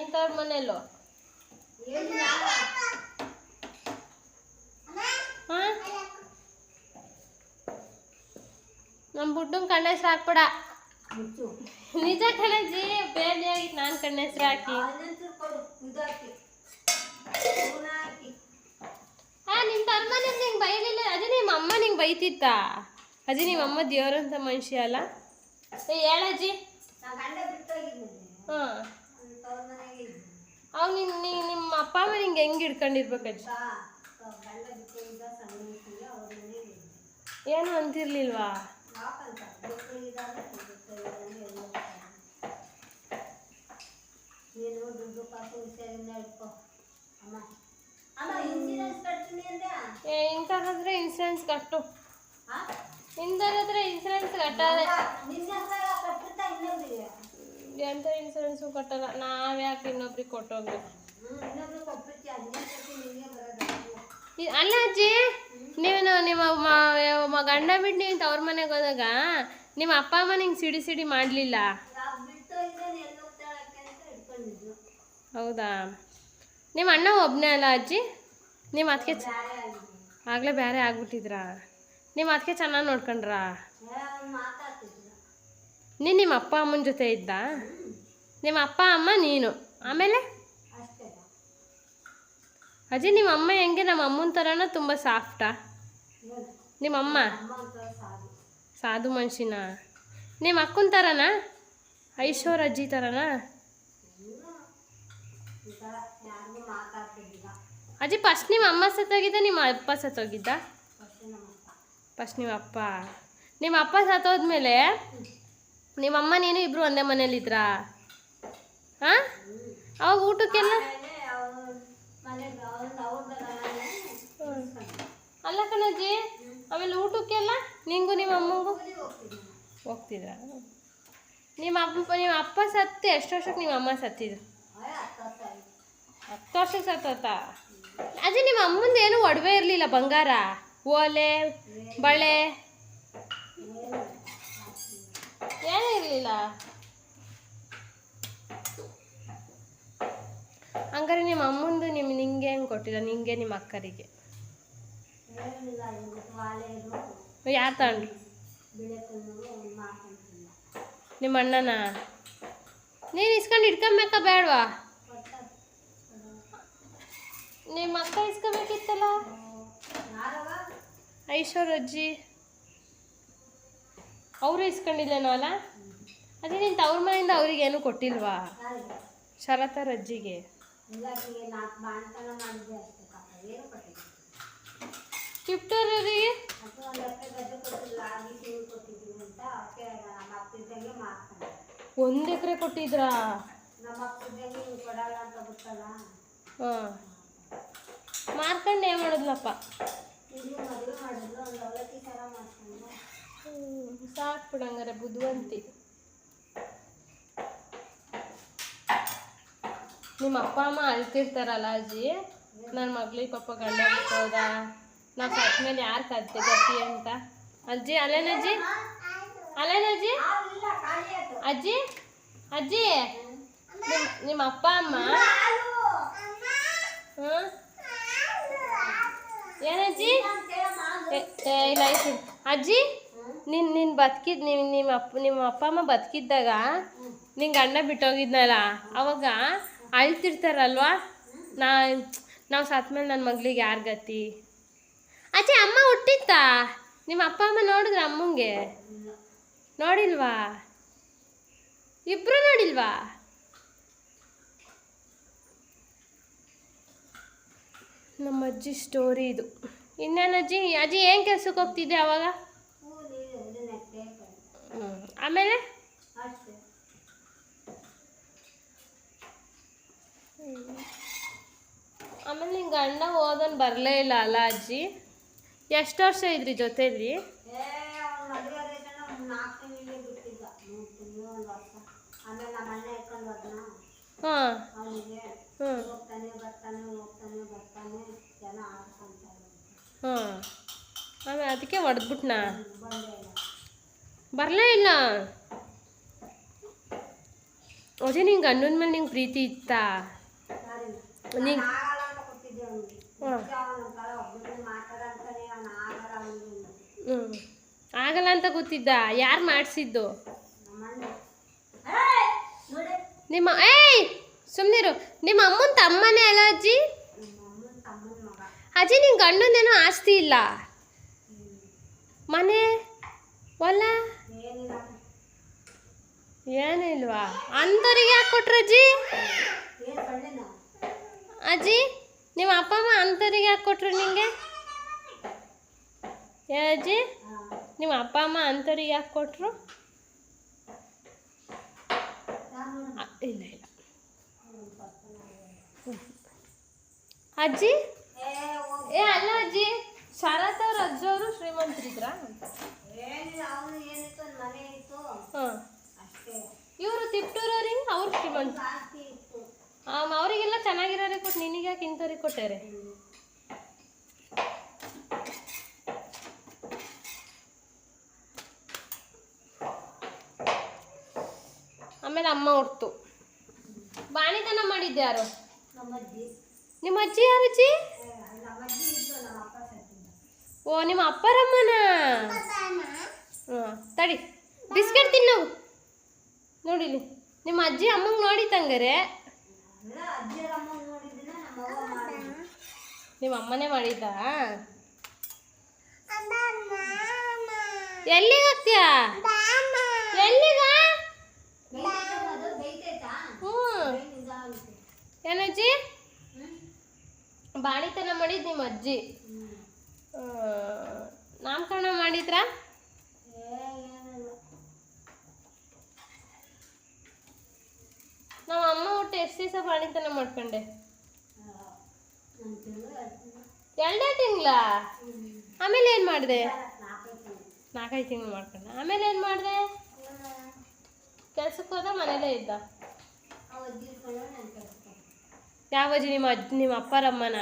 ನಿನ್ ಮನೇಲೋ ಹಾಂ? ನಮ್ಮ ಬುಡ್ಡನ್ ಕಣ್ಣ ಹೆಸ್ರು ಹಾಕ್ಬೇಡ. ನಿಜ ಕಣಜಿ ಬೇರೆ ಆಗಿತ್ತು ನಾನು ಕಣ್ಣ ಹೆಸ್ರು ಹಾಕಿ. ಹಾ ನಿಮ್ಮ ತಮ್ಮನೇ ಮನೆ ನಿಂಗೆ ಬೈಲಿಲ್ಲ. ಅದೇ ನಿಮ್ಮ ಅಮ್ಮ ನಿಂಗೆ ಬೈತಿತ್ತ? ಅದೇ ನಿಮ್ಮ ಅಮ್ಮ ದೇವ್ರಂತ ಮನುಷ್ಯ ಅಲ್ಲ? ಏ ಹೇಳಜ್ಜಿ. ಹಾಂ. ಅವ್ ನಿನ್ ನೀ- ನಿಮ್ಮ ಅಪ್ಪ ಅಮ್ಮ ನಿಂಗೆ ಹೆಂಗೆ ಹಿಡ್ಕೊಂಡಿರ್ಬೇಕಜ್ಜಿ? ಏನು ಅಂತಿರ್ಲಿಲ್ವಾ? ಏ ಇಂಥದ್ದಾದ್ರೆ ಇನ್ಸೂರೆನ್ಸ್ ಕಟ್ಟು? ಇಂಥದ್ದಾದ್ರೆ ಇನ್ಸೂರೆನ್ಸ್ ಕಟ್ಟದೆ ನಿನ್ನ ಹತ್ರ ಕಟ್ಟಿರ್ತಾ ಇನ್ನೊಬ್ರಿಗೆ ಎಂಥ ಇನ್ಸೂರೆನ್ಸು ಕಟ್ಟಲ್ಲ? ನಾವ್ ಯಾಕೆ ಇನ್ನೊಬ್ರಿಗೆ ಕೊಟ್ಟೋಗ್ಬೇಕು? ಅಲ್ಲ ಅಜ್ಜಿ, ನೀವೇನು ನಿಮ್ಮ ಮ- ಗಂಡ ಬಿಟ್ಟು ನೀವು ತವ್ರ ಮನೆಗೆ ಹೋದಾಗ ನಿಮ್ಮ ಅಪ್ಪ ಅಮ್ಮ ನಿಂಗೆ ಸಿಡಿ ಸಿಡಿ ಮಾಡಲಿಲ್ಲ? ಹೌದಾ? ನಿಮ್ಮ ಅಣ್ಣ ಒಬ್ಬನೇ ಅಲ್ಲ ಅಜ್ಜಿ? ನಿಮ್ಮ ಅದಕ್ಕೆ ಆಗಲೇ ಬೇರೆ ಆಗ್ಬಿಟ್ಟಿದ್ರಾ? ನಿಮ್ಮ ಅದಕ್ಕೆ ಚೆನ್ನಾಗಿ ನೋಡ್ಕೊಂಡ್ರಾ? ನೀನು ನಿಮ್ಮ ಅಪ್ಪ ಅಮ್ಮನ ಜೊತೆ ಇದ್ದ? ನಿಮ್ಮ ಅಪ್ಪ ಅಮ್ಮ ನೀನು. ಆಮೇಲೆ? ಅಜ್ಜಿ ನಿಮ್ಮ ಅಮ್ಮ ಹೆಂಗೆ? ನಮ್ಮ ಅಮ್ಮನ ಥರನ ತುಂಬ ಸಾಫ್ಟಾ? ನಿಮ್ಮ ಅಮ್ಮ? ಸಾಧು ಮನುಷ್ಯನ ನಿಮ್ಮ ಅಕ್ಕನ ಥರನಾ ಐಶ್ವರ್ ಅಜ್ಜಿ ಥರನಾ ಅಜ್ಜಿ ಫಸ್ಟ್ ನಿಮ್ಮ ಅಮ್ಮ ಸತ್ತೋಗಿದ್ದ ನಿಮ್ಮ ಅಪ್ಪ ಸತ್ತೋಗಿದ್ದ ಫಸ್ಟ್ ನಿಮ್ಮ ಅಪ್ಪ. ನಿಮ್ಮ ಅಪ್ಪ. ಸತ್ತೋದ್ಮೇಲೆ ನಿಮ್ಮ ಅಮ್ಮ ನೀನು ಇಬ್ರು ಒಂದೇ ಮನೇಲಿದ್ರಾ ಹಾಂ? ಅವಾಗ ಊಟಕ್ಕೆಲ್ಲ? ಅಲ್ಲ ಕಣಜ್ಜಿ, ಆಮೇಲೆ ಊಟಕ್ಕೆಲ್ಲ? ನಿಂಗೂ, ನಿಮ್ಮ ಅಮ್ಮಗೂ? ಹೋಗ್ತಿದ್ರ? ನಿಮ್ಮ ಅಪ್ಪ ನಿಮ್ಮ ಅಪ್ಪ ಸತ್ತು, ಎಷ್ಟು ವರ್ಷಕ್ಕೆ ನಿಮ್ಮ ಅಮ್ಮ ಸತ್ತಿದ್ರು ಹತ್ತು ವರ್ಷಕ್ಕೆ ಸತ್ತೋತ ಅಜ್ಜಿ, ನಿಮ್ಮ ಅಮ್ಮಂದು ಏನು ಒಡವೆ ಇರಲಿಲ್ಲ ಬಂಗಾರ? ಓಲೆ, ಬಳೆ? ಇರಲಿಲ್ಲ ಹಂಗಾರೆ ನಿಮ್ಮ ಅಮ್ಮಂದು ನಿಮ್ಮ ನಿಂಗೆ ಹೆಂಗೆ ಕೊಟ್ಟಿಲ್ಲ? ನಿಂಗೆ ನಿಮ್ಮ ಅಕ್ಕರಿಗೆ. ಯಾರು ತಗೊಂಡ್ರು ನಿಮ್ಮ ಅಣ್ಣನ? ನೀನು ಇಸ್ಕೊಂಡು ಇಟ್ಕೊಬೇಕಾ ಬೇಡವಾ? ನಿಮ್ಮ ಅಕ್ಕ ಇಸ್ಕೋಬೇಕಿತ್ತಲ್ಲ? ಐಶ್ವರ್ ಅಜ್ಜಿ ಅವರು ಇಸ್ಕೊಂಡಿಲ್ಲೇನೋ ಅಲ್ಲ? ಅದೇ ನಿಂತ ತವ್ರ ಮನೆಯಿಂದ ಅವ್ರಿಗೆ ಏನು ಕೊಟ್ಟಿಲ್ವಾ? ಶರತ ರಜ್ಜಿಗೆ. ಏನು ಅದು ಒಂದು ಎಕರೆ ಕೊಟ್ಟಿದ್ರ? ಹಾಂ. ಮಾರ್ಕಂಡು ಏನು ಮಾಡಿದ್ಲಪ್ಪ? ಸಾಕು ಬುದ್ಧಿವಂತಿ. ನಿಮ್ಮ ಅಪ್ಪ, ಅಮ್ಮ ಅಳ್ತಿರ್ತಾರಲ್ಲ ಅಜ್ಜಿ? ನನ್ನ ಮಗಳಿಗೆ ಪಾಪ ಗಂಡ ಬಿಟ್ಟು ಹೋದ? ನಾವು ಮೇಲೆ ಯಾರು ಕತ್ತೆ ಗತಿ ಅಂತ? ಅಜ್ಜಿ ಅಲ್ಲೇನಜ್ಜಿ ಅಲ್ಲೇನಜ್ಜಿ ಅಜ್ಜಿ? ಅಜ್ಜಿ? ನಿಮ್ಮ ನಿಮ್ಮ ಅಪ್ಪ, ಅಮ್ಮ? ಹ್ಞೂ ಏನಜ್ಜಿ ಇಲ್ಲ ಐತಿ ಅಜ್ಜಿ, ನಿನ್ ನಿನ್ ಬದುಕಿದ್ ನಿಮ್ ನಿಮ್ಮ ಅಪ್ಪ ನಿಮ್ಮ ಅಪ್ಪ, ಅಮ್ಮ ಬದುಕಿದ್ದಾಗ ನಿನ್ ಗಂಡ ಬಿಟ್ಟೋಗಿದ್ನಲ್ಲ, ಅವಾಗ ಅಳ್ತಿರ್ತಾರಲ್ವಾ? ನಾ ನಾವು ಸತ್ಮೇಲೆ ನನ್ನ ಮಗಳಿಗೆ ಯಾರು ಗತಿ? ಅಜ್ಜಿ, ಅಮ್ಮ ಹುಟ್ಟಿತ್ತಾ? ನಿಮ್ಮ ಅಪ್ಪ, ಅಮ್ಮ ನೋಡಿದ್ರೆ ಅಮ್ಮಂಗೆ? ನೋಡಿಲ್ವಾ? ಇಬ್ರು ನೋಡಿಲ್ವಾ? ನಮ್ಮ ಅಜ್ಜಿ ಸ್ಟೋರಿ ಇದು. ಇನ್ನೇನು ಅಜ್ಜಿ? ಅಜ್ಜಿ ಏನು ಕೆಲ್ಸಕ್ಕೆ ಹೋಗ್ತಿದ್ದೆ ಅವಾಗ? ಆಮೇಲೆ? ನಿನ್ನ ಗಂಡ ಹೋದನ್ ಬರಲೇ ಇಲ್ಲ ಅಲ್ಲ ಅಜ್ಜಿ ಎಷ್ಟು ವರ್ಷ ಇದ್ರಿ ಜೊತೆಲಿ? ನಮ್ಮ ಹಾಂ. ಹಾಂ. ಆಮೇಲೆ ಅದಕ್ಕೆ ಹೊಡೆದ್ಬಿಟ್ನಾ? ಬರಲೇ ಇಲ್ಲ. ಅದೇ ನಿಂಗೆ ಗಂಡನ ಮೇಲೆ ನಿಂಗೆ ಪ್ರೀತಿ ಇತ್ತಾ? ಯಾರಿಲ್ಲ. ಆಗಲ್ಲ ಅಂತ ಗೊತ್ತಿದ್ದ. ಯಾರು ಮಾಡಿಸಿದ್ದು? ನಿಮ್ಮ, ಏಯ್! ಸುಮ್ನಿರು. ನಿಮ್ಮ ಅಮ್ಮನ ತಮ್ಮನೇ ಅಲ್ಲ ಅಜ್ಜಿ? ಅಜ್ಜಿ ನಿನ್ನ ಗಂಡಂದೇನೋ ಆಸ್ತಿ ಇಲ್ಲ. ಮನೆ ಏನಿಲ್ಲ ಏನಿಲ್ವಾ ಅಂಥವ್ರಿಗೆ ಯಾಕೆ ಕೊಟ್ರು ಅಜ್ಜಿ? ಏನು ಕಳ್ಳಿನ ಅಜ್ಜಿ? ನಿಮ್ಮ ಅಪ್ಪ ಅಮ್ಮ ಅಂಥವ್ರಿಗೆ ಯಾಕೆ ಕೊಟ್ರು ನಿಮಗೆ ಏ ಅಜ್ಜಿ ನಿಮ್ಮ ಅಪ್ಪ ಅಮ್ಮ ಅಂಥವ್ರಿಗೆ ಯಾಕೆ ಕೊಟ್ರು? ಇಲ್ಲ ಇಲ್ಲ. ಅಜ್ಜಿ? ಏ ಅಲ್ಲ ಅಜ್ಜಿ ಶರತ್ ಅವ್ರ ಶ್ರೀಮಂತರಿದ್ರ? ಏನಿತ್ತು ಮನೆ ಇತ್ತು. ಹಾಂ ಇವರು ತಿಪ್ಟೂರವ್ರಿಗೆ ಅವ್ರು ಶ್ರೀಮಂತ ಅವರಿಗೆಲ್ಲ ಚೆನ್ನಾಗಿರೋರೆ ಕೊಟ್ಟು ನಿನಗೆ ಯಾಕೆ ಇಂಥವ್ರಿಗೆ ಕೊಟ್ಟಾರೆ? ಆಮೇಲೆ ಅಮ್ಮ ಹುಡ್ತು. ಬಾಣಿತನ ಮಾಡಿದ್ದೆ ಯಾರು? ನಮ್ಮ ಅಜ್ಜಿ ಯಾರು ಅಜ್ಜಿ? ಓ, ನಿಮ್ಮ ಅಪ್ಪರಮ್ಮನ? ಹಾಂ ತಡಿ. ಬಿಸ್ಕೆಟ್ ತಿನ್ನವು ನೋಡಿಲಿ ನಿಮ್ಮ ಅಜ್ಜಿ ಅಮ್ಮಂಗೆ ನೋಡಿ ತಂಗಾರೆ ಅಲ್ಲ ಅಜ್ಜಿಯರ ಅಮ್ಮ ನೋಡಿದ್ದಿನ ನಮ್ಮ ಅಮ್ಮನೇ ಮಾಡಿದ್ದಾ? ಎಲ್ಲಿಗೆ ಹೋಗ್ತೀಯಾ? ಎಲ್ಲಿಗ? ಹ್ಞೂ. ಏನಜ್ಜಿ? ಬಾಣಿತನ ಮಾಡಿದ್ ನಿಮ್ಮ ಅಜ್ಜಿ. ನಾಮಕರಣ ಮಾಡಿದ್ರಾ ಏ, ಏನಿಲ್ಲ. ನಮ್ಮ ಅಮ್ಮ ಒಟ್ಟು ಎಷ್ಟು ದಿವಸ ಬಾಣಿತನ ಮಾಡ್ಕೊಂಡೆ ಎರಡೇ ತಿಂಗಳ ಆಮೇಲೆ ಏನು ಮಾಡಿದೆ ನಾಲ್ಕೈದು ತಿಂಗ್ಳು. ಮಾಡ್ಕೊಂಡೆ ಆಮೇಲೆ ಏನು ಮಾಡಿದೆ? ಕೆಲ್ಸಕ್ಕೆ ಹೋದ, ಮನೇಲೇ ಇದ್ದ. ಯಾವ ಅಜ್ಜಿ, ನಿಮ್ಮ ಅಜ್ಜಿ, ನಿಮ್ಮ ಅಪ್ಪರಮ್ಮನ.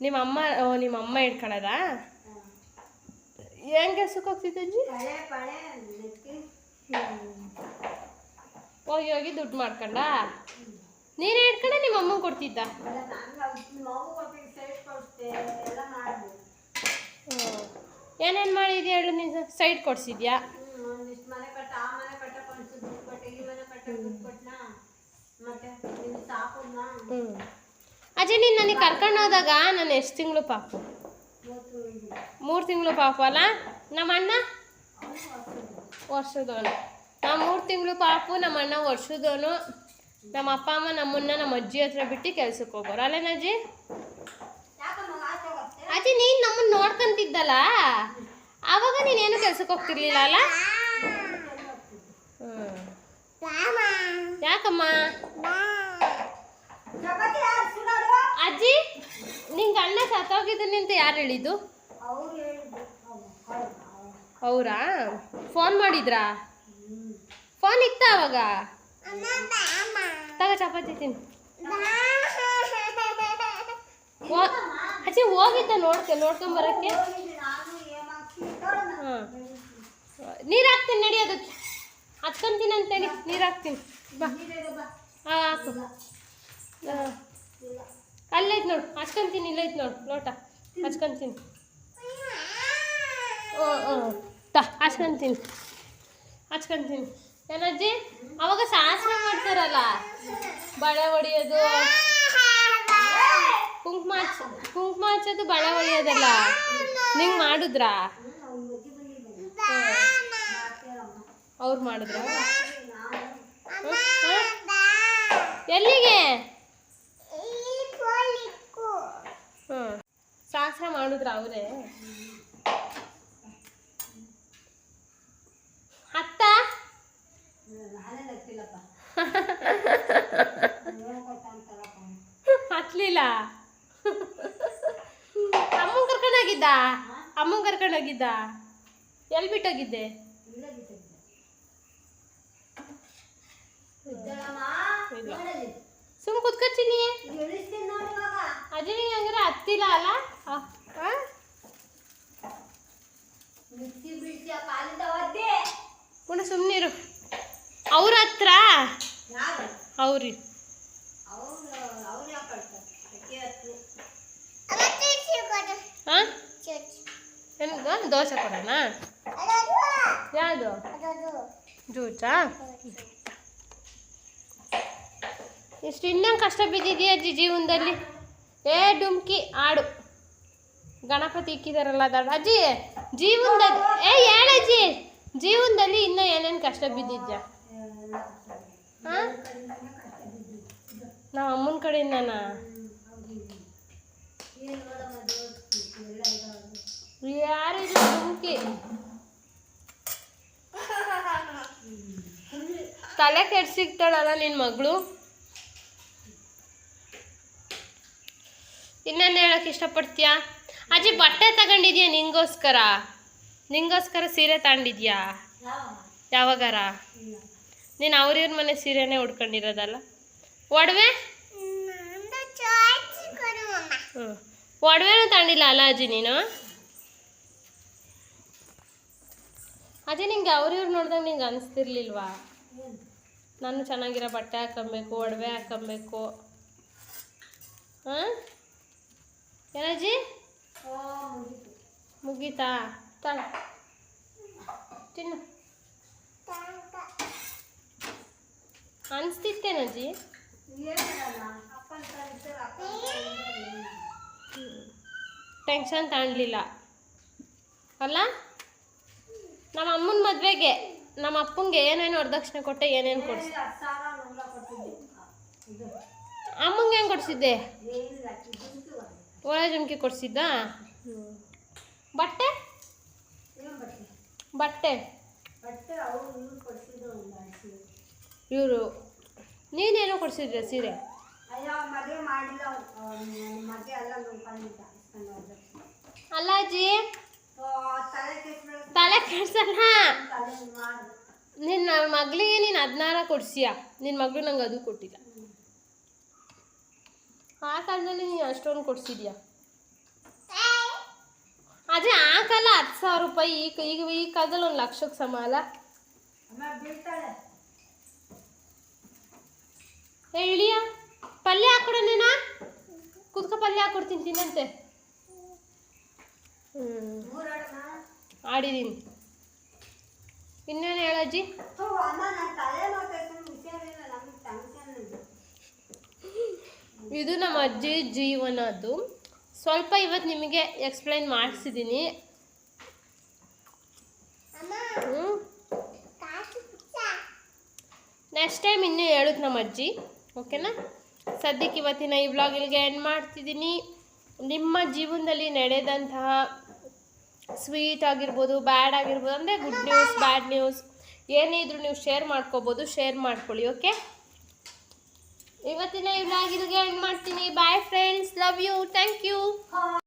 ನಿಮ್ಮ ಅಮ್ಮ, ಓ, ನಿಮ್ಮ ಅಮ್ಮ ಇಟ್ಕೊಳ್ಳೋದ. ಏನು ಕೆಲ್ಸಕ್ಕೆ ಹೋಗ್ತಿದ್ದ ಅಜ್ಜಿ ಹೋಗಿ ಹೋಗಿ ದುಡ್ಡು ಮಾಡ್ಕೊಂಡ? ನೀನೇ ಇಟ್ಕೊಂಡೆ ನಿಮ್ಮ ಅಮ್ಮ ಕೊಡ್ತಿದ್ದ? ಏನೇನ್ ಮಾಡಿದ್ಯಾ ಹೇಳು ನೀನು? ಸೈಡ್ ಕೊಡ್ಸಿದ್ಯಾ? ಅಜ್ಜಿ ನೀನು ನನಗೆ ಕರ್ಕೊಂಡು ಹೋದಾಗ ನಾನು ಎಷ್ಟು ತಿಂಗಳು ಪಾಪು? ಮೂರು ತಿಂಗಳು ಪಾಪ ಅಲ್ಲ? ನಮ್ಮ ಅಣ್ಣ. ವರ್ಷದವನು. ನಾವು ಮೂರು ತಿಂಗಳು ಪಾಪು ನಮ್ಮ ಅಣ್ಣ ವರ್ಷದವನು ನಮ್ಮ ಅಪ್ಪ ಅಮ್ಮ ನಮ್ಮನ್ನ ನಮ್ಮ ಅಜ್ಜಿ ಹತ್ರ ಬಿಟ್ಟು ಕೆಲ್ಸಕ್ಕೆ ಹೋಗೋರು ಅಲ್ಲೇನ ಅಜ್ಜಿ ಅಜ್ಜಿ ನೀನು ನಮ್ಮನ್ನ ನೋಡ್ಕೊಂತಿದ್ದಲ್ಲ? ಆವಾಗ ನೀನೇನು ಕೆಲ್ಸಕ್ಕೆ ಹೋಗ್ತಿರ್ಲಿಲ್ಲ ಅಲ್ಲ? ಯಾಕಮ್ಮ? ಅಜ್ಜಿ ನಿಂಗೆ ಅಣ್ಣ ಸತ್ತೋಗಿದ್ದೀನಿ ಅಂತ ಯಾರು ಹೇಳಿದ್ದು? ಅವ್ರು? ಫೋನ್ ಮಾಡಿದ್ರಾ. ಫೋನ್ ಇತ್ತ ಅವಾಗ? ತಗ ಚಪಾತಿ ತಿನ್ನು. ಅಚ್ಚಿ ಹೋಗಿದ್ದ ನೋಡ್ಕೆ ನೋಡ್ಕೊಂಬರಕ್ಕೆ. ಹಾಂ ನೀರು ಹಾಕ್ತೀನಿ ನಡಿ ಅದಕ್ಕೆ. ಅಂತ ಅಂತೇಳಿ ನೀರು ಹಾಕ್ತೀನಿ. ಬಾ. ಹಾಂ ಹಾಕು. ಹಾಂ. ಅಲ್ಲೈತೆ ನೋಡು ಹಚ್ಕೊಂತೀನಿ ಇಲ್ಲೈತೆ ನೋಡು ಲೋಟ ಹಚ್ಕೊಂತೀನಿ. ಹ್ಞೂ ಹ್ಞೂ ತ ಹಚ್ಕೊಂತೀನಿ. ಹಚ್ಕೊಂತೀನಿ. ಏನಜ್ಜಿ ಅವಾಗ ಸಾಸ್ರ ಮಾಡ್ತಾರಲ್ಲ? ಬಳೆ ಹೊಡಿಯೋದು. ಕುಂಕುಮ ಕುಂಕುಮ ಹಚ್ಚೋದು ಬಳೆ ಹೊಡಿಯೋದಲ್ಲ. ನಿಂಗೆ ಮಾಡಿದ್ರಾ? ಹ್ಮ್. ಅವ್ರು ಮಾಡಿದ್ರ? ಎಲ್ಲಿಗೆ? ಹ್ಞೂ ಶಾಸ್ತ್ರ ಮಾಡಿದ್ರ ಅವರೇ? ಅತ್ತ ನಾನೇ ಅಮ್ಮ ಅಮ್ಮನ್ ಕರ್ಕೊಂಡೋಗಿದ್ದ ಅಮ್ಮ ಕರ್ಕೊಂಡೋಗಿದ್ದ ಎಲ್ಲಿ ಬಿಟ್ಟೋಗಿದ್ದೆ. ಸುಮ್ ಕುತ್ಕೊತೀನಿ ಅಜ್ಜಿ ಹಂಗಾರೆ ಹತ್ತಿಲ್ಲ ಅಲ್ಲ? ಪುಣ್ಯ ಸುಮ್ಮನಿರು ಅವ್ರ ಹತ್ರ? ಅವ್ರಿ. ದೋಸೆ ಕೊಡೋಣ? ಯಾವುದು? ಜ್ಯೂಸಾ ಎಷ್ಟು ಇನ್ನೂ ಕಷ್ಟ ಬಿದ್ದಿದೆಯಾ ಅಜ್ಜಿ ಜೀವನದಲ್ಲಿ? ಏ ಡುಮ್ಕಿ ಆಡು. ಗಣಪತಿ ಇಕ್ಕಿದಾರಲ್ಲ ಅದಾಡು ಅಜ್ಜಿ ಜೀವನದಲ್ಲಿ ಏ ಹೇಳಜ್ಜಿ. ಜೀವನದಲ್ಲಿ ಇನ್ನೂ ಏನೇನು ಕಷ್ಟ ಬಿದ್ದಿದ್ಯಾ? ನಮ್ಮ ಅಮ್ಮನ ಕಡೆಯಿಂದನಾ? ಇದಾವೆ ಯಾರಿಲ್ಲ ಡುಮ್ಕಿ ತಲೆ ನಿನ್ನ ಮಗಳು? ಇನ್ನೇನು ಹೇಳಕ್ಕೆ ಇಷ್ಟಪಡ್ತೀಯಾ? ಅಜ್ಜಿ ಬಟ್ಟೆ ತಗೊಂಡಿದ್ಯಾ ನಿಂಗೋಸ್ಕರ? ನಿಂಗೋಸ್ಕರ ಸೀರೆ ತಗೊಂಡಿದ್ಯಾ ಯಾವ ಯಾವಾಗಾರ? ನೀನು ಅವ್ರಿವ್ರ ಮನೆ ಸೀರೆನೇ ಉಡ್ಕೊಂಡಿರೋದಲ್ಲ? ಒಡವೆ? ಒಡವೆನೂ ತಗೊಂಡಿಲ್ಲ ಅಲ್ಲ ಅಜ್ಜಿ ನೀನು? ಅಜ್ಜಿ ನಿಂಗೆ ಅವ್ರಿವ್ರು ನೋಡ್ದಂಗೆ ನಿಂಗೆ ಅನಿಸ್ತಿರ್ಲಿಲ್ವಾ? ನಾನು ಚೆನ್ನಾಗಿರೋ ಬಟ್ಟೆ ಹಾಕೊಬೇಕು ಒಡವೆ ಹಾಕೊಬೇಕು ಹಾಂ ಏನಜ್ಜಿ ಮುಗೀತು? ತಿನ್ನು. ಅನಿಸ್ತಿತ್ತೇನಜ್ಜಿ ಟೆನ್ಷನ್ ತಗೊಳ್ಲಿಲ್ಲ ಅಲ್ಲ? ನಮ್ಮ ಅಮ್ಮನ ಮದುವೆಗೆ, ನಮ್ಮ ಅಪ್ಪಂಗೆ ಏನೇನು ವರದಕ್ಷಿಣೆ ಕೊಟ್ಟೆ, ಏನೇನು ಕೊಡಿಸಿ ಅಮ್ಮಂಗೆ ಹೆಂಗೆ ಕೊಡಿಸಿದ್ದೆ? ಒಳ ಜುಮ್ಕಿ ಕೊಡಿಸಿದ್ದ ಬಟ್ಟೆ ಬಟ್ಟೆ ಅವ್ರು ಇವ್ರು ಕೊಡ್ಸಿದ್ರು ಒಂದು ಅಳಿಸಿ ಇವರು ನೀನೇನೋ ಕೊಡಿಸಿದ್ರ ಸೀರೆ? ಅಲ್ಲ ಅಜ್ಜಿ. ತಲೆ ಕೆಡ್ಸಲ್ಲ. ನಿನ್ನ ಮಗಳಿಗೆ ನೀನು ಹದಿನಾರ ಕೊಡ್ಸಿಯ? ನಿನ್ನ ಮಗಳು ನಂಗೆ ಅದು ಕೊಟ್ಟಿಲ್ಲ. ಆ ಕಾಲದಲ್ಲಿ ನೀನು ಅಷ್ಟೊಂದು ಕೊಡ್ಸಿದ್ಯಾ? ಅದೇ ಆ ಕಾಲ ಹತ್ತು ಸಾವಿರ ರೂಪಾಯಿ ಈಗ ಈಗ ಈ ಕಾಲದಲ್ಲಿ ಒಂದು ಲಕ್ಷಕ್ಕೆ ಸಮ ಅಲ್ಲ? ಏ ಇಳಿಯ. ಪಲ್ಯ ಹಾಕೊಡ ನೀನ. ಕುದ್ಕ ಪಲ್ಯ ಹಾಕೊಡ್ತೀನಿ ತಿನ್ನಂತೆ. ಆಡಿದ್ದೀನಿ ಇನ್ನೇನು ಹೇಳಜ್ಜಿ ಇದು ನಮ್ಮ ಅಜ್ಜಿ ಜೀವನ ಅದು ಸ್ವಲ್ಪ ಇವತ್ತು ನಿಮಗೆ ಎಕ್ಸ್ಪ್ಲೈನ್ ಮಾಡಿಸಿದ್ದೀನಿ ನೆಕ್ಸ್ಟ್ ಟೈಮ್ ಇನ್ನೂ ಹೇಳುತ್ತೆ ನಮ್ಮ ಅಜ್ಜಿ. ಓಕೆನಾ? ಸದ್ಯಕ್ಕೆ ಇವತ್ತಿನ ಈ ವ್ಲಾಗ್ ಇಲ್ಲಿಗೆ ಎಂಡ್ ಮಾಡ್ತಿದ್ದೀನಿ. ನಿಮ್ಮ ಜೀವನದಲ್ಲಿ ನಡೆದಂತಹ ಸ್ವೀಟ್ ಆಗಿರ್ಬೋದು ಬ್ಯಾಡ್ ಆಗಿರ್ಬೋದು, ಅಂದರೆ ಗುಡ್ ನ್ಯೂಸ್ ಬ್ಯಾಡ್ ನ್ಯೂಸ್ ಏನೇ ಇದ್ರೂ ನೀವು ಶೇರ್ ಮಾಡ್ಕೋಬೋದು ಶೇರ್ ಮಾಡ್ಕೊಳ್ಳಿ ಓಕೆ ಇವತ್ತಿನ ಈ ವ್ಲಾಗ್ ಇಲ್ಲಿಗೆ ಎಂಡ್ ಮಾಡ್ತೀನಿ. Bye friends love you thank you